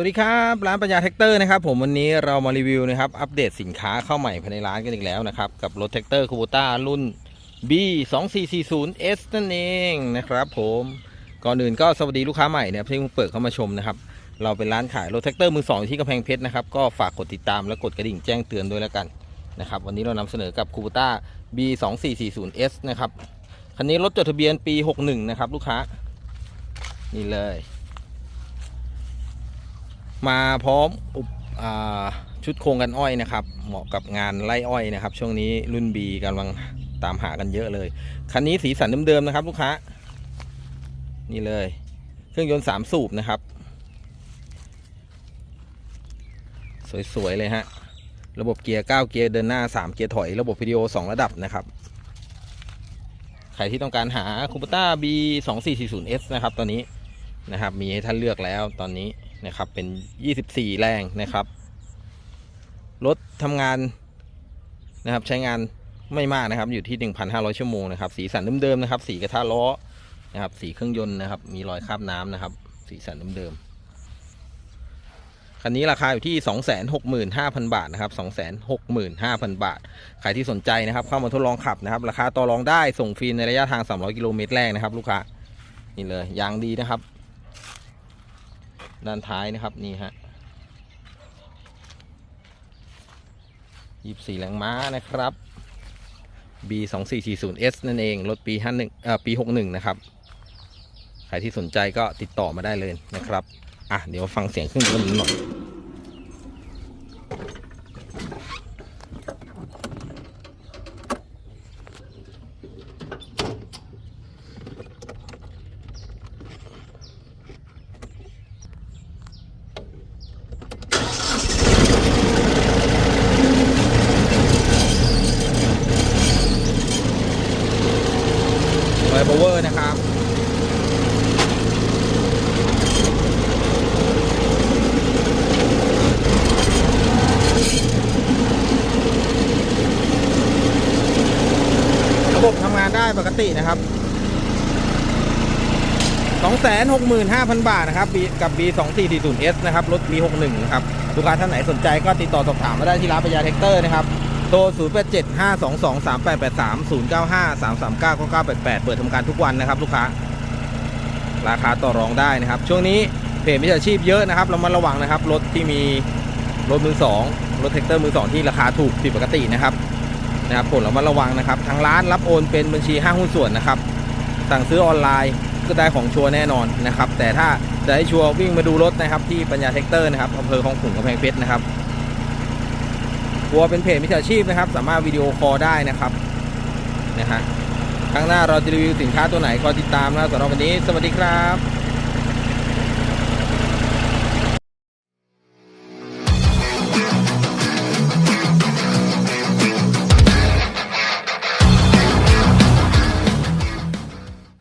วัสดีครับร้านปัญญาแท็กเตอร์นะครับผมวันนี้เรามารีวิวนะครับอัปเดตสินค้าเข้าใหม่ภายในร้านกันอีกแล้วนะครับกับรถแท็กเตอร์คูโบต้ารุ่น B 2 4 4 0 S นั่นเองนะครับผมก่อนอื่นก็สวัสดีลูกค้าใหม่นะครับที่เพิ่งเปิดเข้ามาชมนะครับเราเป็นร้านขายรถแท็กเตอร์มือสองที่กำแพงเพชรนะครับก็ฝากกดติดตามและกดกระดิ่งแจ้งเตือนด้วยแล้วกันนะครับวันนี้เรานำเสนอกับคูโบต้า B 2 4 4 0 S นะครับคันนี้รถจดทะเบียนปี 61 นะครับลูกค้านี่เลย มาพร้อมอุปชุดโครงกันอ้อยนะครับ เหมาะกับงานไล่อ้อยนะครับ ช่วงนี้รุ่น B กำลังตามหากันเยอะเลย คันนี้สีสันเดิมๆนะครับ ลูกค้า นี่เลย เครื่องยนต์สามสูบนะครับ สวย ๆ เลยฮะ ระบบเกียร์ 9 เกียร์ เดินหน้า 3 เกียร์ถอย ระบบวิดีโอ 2 ระดับนะครับ ใครที่ต้องการหาคูปต้า B 2 4 4 0 S นะครับ ตอนนี้นะครับ มีให้ท่านเลือกแล้วตอนนี้ นะครับเป็น 24 แรงนะครับรถทำงานนะครับใช้งานไม่มากนะครับอยู่ที่ 1,500 ชั่วโมงนะครับสีสันเดิมๆนะครับ สีกระทะล้อนะครับ สีเครื่องยนต์นะครับ มีรอยคราบน้ำนะครับ สีสันเดิมๆคันนี้ราคาอยู่ที่ 265,000 บาทนะครับ 265,000 บาท ใครที่สนใจนะครับ เข้ามาทดลองขับนะครับ ราคาต่อรองได้ส่งฟรีในระยะทาง 300 กิโลเมตรแรกนะครับ ลูกค้านี่เลยยางดีนะครับ ด้านท้ายนะครับนี่ฮะยี่สี่แรงม้านะครับ B 2 4 4 0 S นั่นเอง รถปีห้าหนึ่งเอ่อปีหกหนะครับ ใครที่สนใจก็ติดต่อมาได้เลยนะครับ อะ เดี๋ยวฟังเสียงเครื่องยนต์หน่อย เวอร์นะครับระบบทำงานได้ปกตินะครับ 265,000 บาทนะครับ B กับ B 2 4 4 0 S นะครับ รถ B 61 นะครับ ลูกค้าท่านไหนสนใจก็ติดต่อสอบถามมาได้ที่ร้านปัญญาแท็กเตอร์นะครับ โทร 0 8 7 5 2 2 3 8 8 3 0 9 5 3 3 9 9 9 8 8 เปิดทำการทุกวันนะครับลูกค้า ราคาต่อรองได้นะครับ ช่วงนี้เพจมิจฉาชีพเยอะนะครับ เรามาระวังนะครับ รถที่มีรถมือสองรถแท็กเตอร์มือสองที่ราคาถูกผิดปกตินะครับนะครับผลเรามาระวังนะครับ ทางร้านรับโอนเป็นบัญชีห้างหุ้นส่วนนะครับ สั่งซื้อออนไลน์ก็ได้ของชัวร์แน่นอนนะครับ แต่ถ้าจะให้ชัวร์วิ่งมาดูรถนะครับที่ปัญญาแท็กเตอร์นะครับอำเภอคลองขุ่นกำแพงเพชรนะครับ กลัวเป็นเพจมิจฉาชีพนะครับ สามารถวิดีโอคอลได้นะครับนะฮะครั้งหน้าเราจะรีวิวสินค้าตัวไหนคอยติดตามนะสำหรับวันนี้ สวัสดีครับ